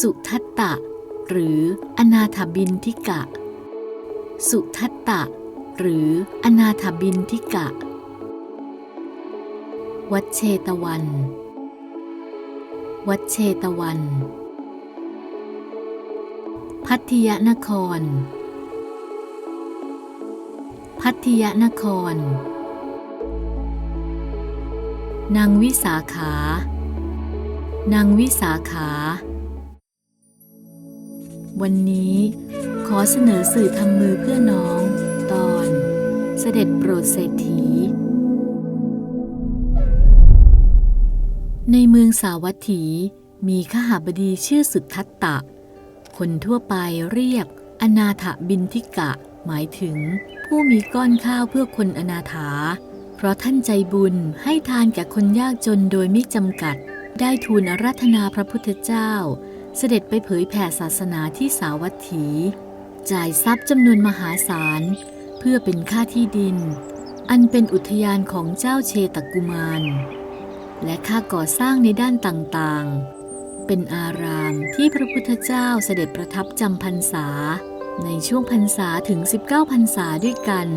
สุทัตตะ หรืออนาถบินทิกะ สุทัตตะ หรืออนาถบินทิกะ วัดเชตวัน วัดเชตวัน พัทยนคร พัทยนคร นางวิสาขา นางวิสาขา วันนี้ขอเสนอสื่อทำมือเพื่อน้อง ตอนเสด็จโปรดเศรษฐี ในเมืองสาวัตถีมีขหาบดีชื่อสุทัตตะ คนทั่วไปเรียกอนาถบินทิกะ หมายถึงผู้มีก้อนข้าวเพื่อคนอนาถา เพราะท่านใจบุญให้ทานแก่คนยากจนโดยไม่จำกัด ได้ทูลอาราธนาพระพุทธเจ้า เสด็จไปเผยแผ่ศาสนาที่สาวัตถี จ่ายทรัพย์จำนวนมหาศาล เพื่อเป็นค่าที่ดิน อันเป็นอุทยานของเจ้าเชตกุมาร และค่าก่อสร้างในด้านต่างๆ เป็นอารามที่พระพุทธเจ้าเสด็จประทับจำพรรษา ในช่วงพรรษาถึง 19พรรษาด้วยกัน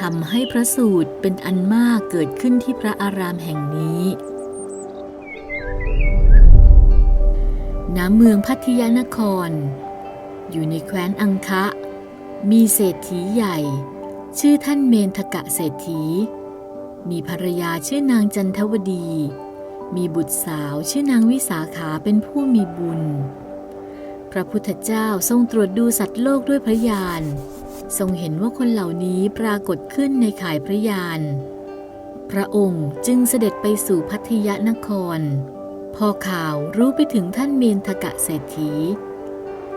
ทำให้พระสูตรเป็นอันมากเกิดขึ้นที่พระอารามแห่งนี้ ณเมืองพัทยานคร อยู่ในแคว้นอังคะ มีเศรษฐีใหญ่ ชื่อท่านเมนทกะเศรษฐี มีภรรยาชื่อนางจันทวดี มีบุตรสาวชื่อนางวิสาขาเป็นผู้มีบุญ พระพุทธเจ้าทรงตรวจดูสัตว์โลกด้วยพระญาณทรงเห็นว่าคนเหล่านี้ปรากฏขึ้นในข่ายพระญาณพระองค์จึงเสด็จไปสู่พัทยนคร พอข่าวรู้ไปถึงท่านเมนทกะเศรษฐี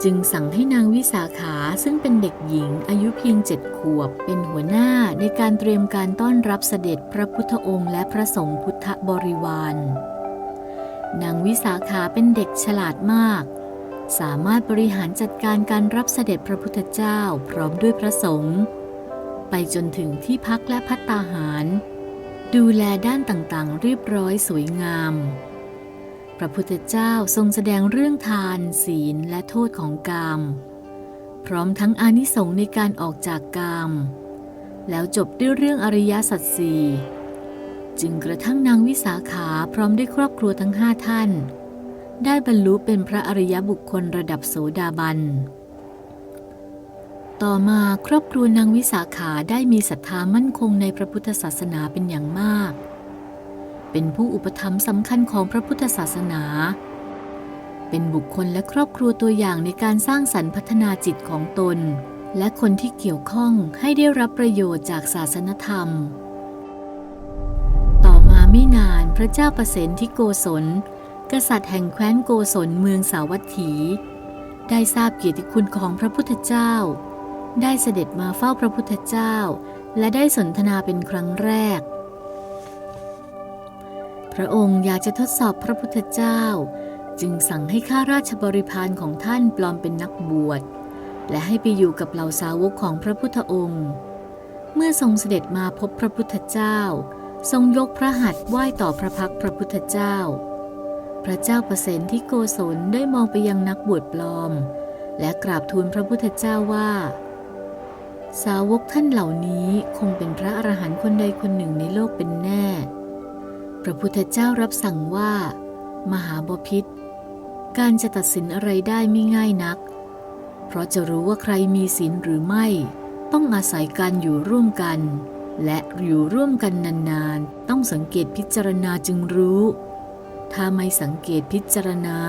จึงสั่งให้นางวิสาขาซึ่งเป็นเด็กหญิงอายุเพียงเจ็ดขวบเป็นหัวหน้าในการเตรียมการต้อนรับเสด็จพระพุทธองค์และพระสงฆ์พุทธบริวาร นางวิสาขาเป็นเด็กฉลาดมาก สามารถบริหารจัดการการรับเสด็จพระพุทธเจ้าพร้อมด้วยพระสงฆ์ไปจนถึงที่พักและพัตตาหาร ดูแลด้านต่างๆเรียบร้อยสวยงาม พระพุทธเจ้าทรงแสดงเรื่องทาน ศีลและโทษของกาม พร้อมทั้งอานิสงส์ในการออกจากกาม แล้วจบด้วยเรื่องอริยสัจสี่จึงกระทั่งนางวิสาขาพร้อมด้วยครอบครัวทั้งห้าท่าน ได้บรรลุเป็นพระอริยบุคคลระดับโสดาบัน ต่อมาครอบครัวนางวิสาขาได้มีศรัทธามั่นคงในพระพุทธศาสนาเป็นอย่างมาก เป็นผู้อุปถัมภ์สำคัญของพระพุทธศาสนา เป็นบุคคลและครอบครัวตัวอย่างในการสร้างสรรค์พัฒนาจิตของตน และคนที่เกี่ยวข้องให้ได้รับประโยชน์จากศาสนธรรม ต่อมาไม่นานพระเจ้าประเสนที่โกศล กษัตริย์แห่งแคว้นโกศลเมืองสาวัตถี ได้ทราบเกียรติคุณของพระพุทธเจ้า ได้เสด็จมาเฝ้าพระพุทธเจ้า และได้สนทนาเป็นครั้งแรก พระองค์อยากจะทดสอบพระพุทธเจ้า จึงสั่งให้ข้าราชบริพารของท่านปลอมเป็นนักบวช และให้ไปอยู่กับเหล่าสาวกของพระพุทธองค์ เมื่อทรงเสด็จมาพบพระพุทธเจ้า ทรงยกพระหัตถ์ไหว้ต่อพระพักพระพุทธเจ้า พระเจ้าประเสนที่โกศลได้มองไปยังนักบวชปลอม และกราบทูลพระพุทธเจ้าว่า สาวกท่านเหล่านี้คงเป็นพระอรหันต์คนใดคนหนึ่งในโลกเป็นแน่ ระพุทธเจ้ารับสั่งว่า มหาบพิษการจะตัดสินอะไรได้ไม่ง่ายนัก เพราะจะรู้ว่าใครมีศีลหรือไม่ ต้องอาศัยการอยู่ร่วมกัน และอยู่ร่วมกันนานๆ ต้องสังเกตพิจารณาจึงรู้ ถ้าไม่สังเกตพิจารณา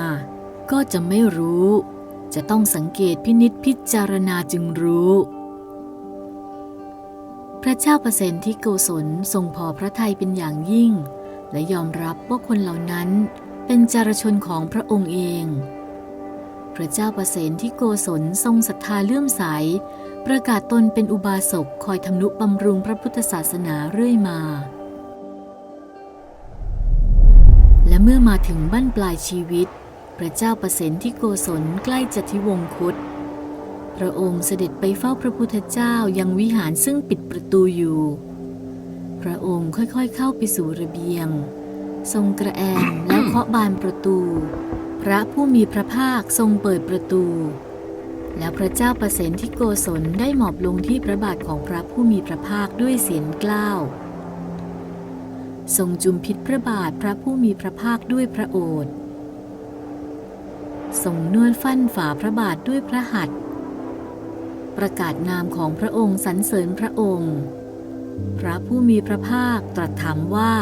ก็จะไม่รู้ จะต้องสังเกตพินิษพิจารณาจึงรู้ พระเจ้าประเสนที่โกศลทรงพอพระทัยเป็นอย่างยิ่ง และยอมรับว่าคนเหล่านั้นเป็นจารชนของพระองค์เอง พระเจ้าประเสนที่โกศลทรงศรัทธาเลื่อมใส ประกาศตนเป็นอุบาสกคอยทำนุบำรุงพระพุทธศาสนาเรื่อยมา และเมื่อมาถึงบั้นปลายชีวิต พระเจ้าประเสนที่โกศลใกล้จะทิวงคตพระองค์เสด็จไปเฝ้าพระพุทธเจ้ายังวิหารซึ่งปิดประตูอยู่ พระองค์ค่อยๆเข้าไปสู่ระเบียง ทรงกระแอมแล้วเคาะบานประตู พระผู้มีพระภาคทรงเปิดประตู แล้วพระเจ้าประเสนที่โกศลได้หมอบลงที่พระบาทของพระผู้มีพระภาคด้วยเสียงกล้าว ทรงจุมพิษพระบาทพระผู้มีพระภาคด้วยพระโอษฐ์ทรงนวดฟั่นฝ่าพระบาทด้วยพระหัตถ์ประกาศนามของพระองค์สรรเสริญพระองค์ พระผู้มีพระภาคตรัสถามว่า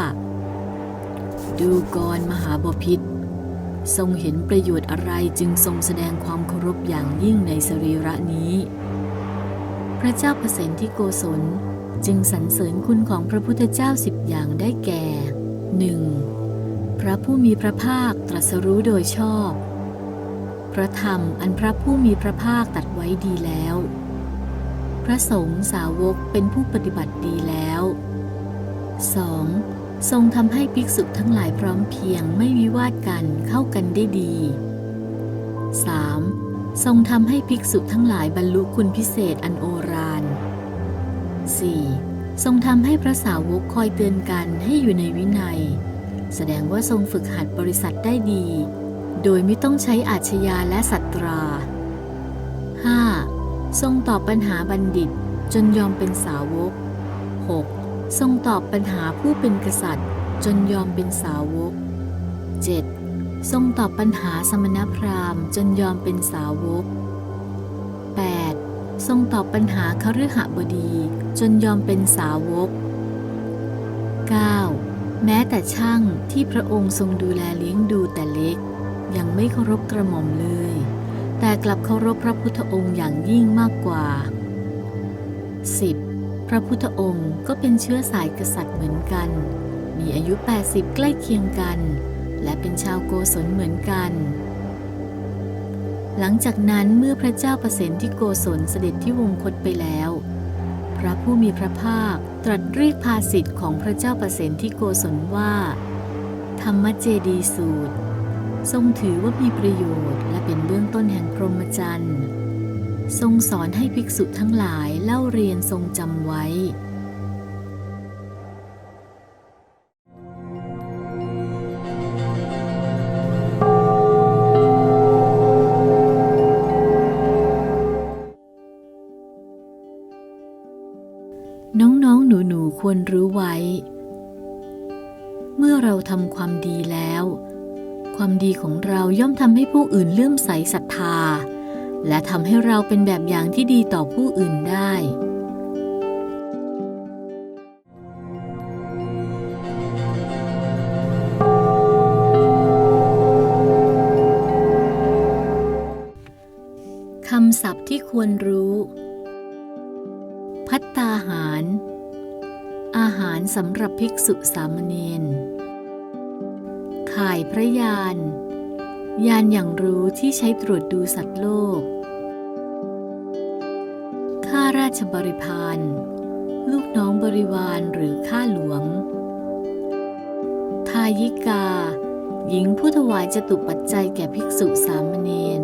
ดูกรมหาบพิษทรงเห็นประโยชน์อะไรจึงทรงแสดงความเคารพอย่างยิ่งในสรีระนี้ พระเจ้าเปรตที่โกศลจึงสรรเสริญคุณของพระพุทธเจ้าสิบอย่างได้แก่ 1. พระผู้มีพระภาคตรัสรู้โดยชอบ พระธรรมอันพระผู้มีพระภาคตัดไว้ดีแล้ว ระสงฆ์สาวกเป็นผู้ปฏิบัติดีแล้ว 2. ทรงทำให้ภิกษุทั้งหลายพร้อมเพียงไม่วิวาทกันเข้ากันได้ดี 3. ทรงทำให้ภิกษุทั้งหลายบรรลุคุณพิเศษอันโอฬาร 4. ทรงทำให้พระสาวกคอยเตือนกันให้อยู่ในวินัย แสดงว่าทรงฝึกหัดบริษัทได้ดี โดยไม่ต้องใช้อาชญาและสัตรา 5. ทรงตอบปัญหาบัณฑิตจนยอมเป็นสาวก 6. ทรงตอบปัญหาผู้เป็นกษัตริย์ จนยอมเป็นสาวก 7. ทรงตอบปัญหาสมณพราหมณ์ จนยอมเป็นสาวก 8. ทรงตอบปัญหาคฤหบดี จนยอมเป็นสาวก 9. แม้แต่ช่างที่พระองค์ทรงดูแลเลี้ยงดูแต่เล็ก ยังไม่เคารพกระหม่อมเลย แต่กลับเคารพพระพุทธองค์อย่างยิ่งมากกว่า 10. พระพุทธองค์ก็เป็นเชื้อสายกษัตริย์เหมือนกัน มีอายุ 80 ใกล้เคียงกัน และเป็นชาวโกศลเหมือนกัน หลังจากนั้นเมื่อพระเจ้าประสนที่โกศลเสด็จที่วงคตไปแล้ว พระผู้มีพระภาคตรัสเรียกภาสิทธิ์ของพระเจ้าประเสนที่โกศลว่า ธรรมเจดีสูตร ทรงถือว่ามีประโยชน์และเป็นเบื้องต้นแห่งพรหมจรรย์ ทรงสอนให้ภิกษุทั้งหลายเล่าเรียนทรงจำไว้ น้องๆ หนูๆ ควรรู้ไว้ เมื่อเราทำความดีแล้ว ความดีของเราย่อมทำให้ผู้อื่นเลื่อมใสศรัทธา และทำให้เราเป็นแบบอย่างที่ดีต่อผู้อื่นได้ คำศัพท์ที่ควรรู้ พัตตาหาร อาหารสำหรับภิกษุสามเณร ข่ายพระยาน ยานอย่างรู้ที่ใช้ตรวจดูสัตว์โลก ข้าราชบริพารลูกน้องบริวารหรือข้าหลวง ทายิกา หญิงผู้ถวายจตุปัจจัยแก่ภิกษุสามเณร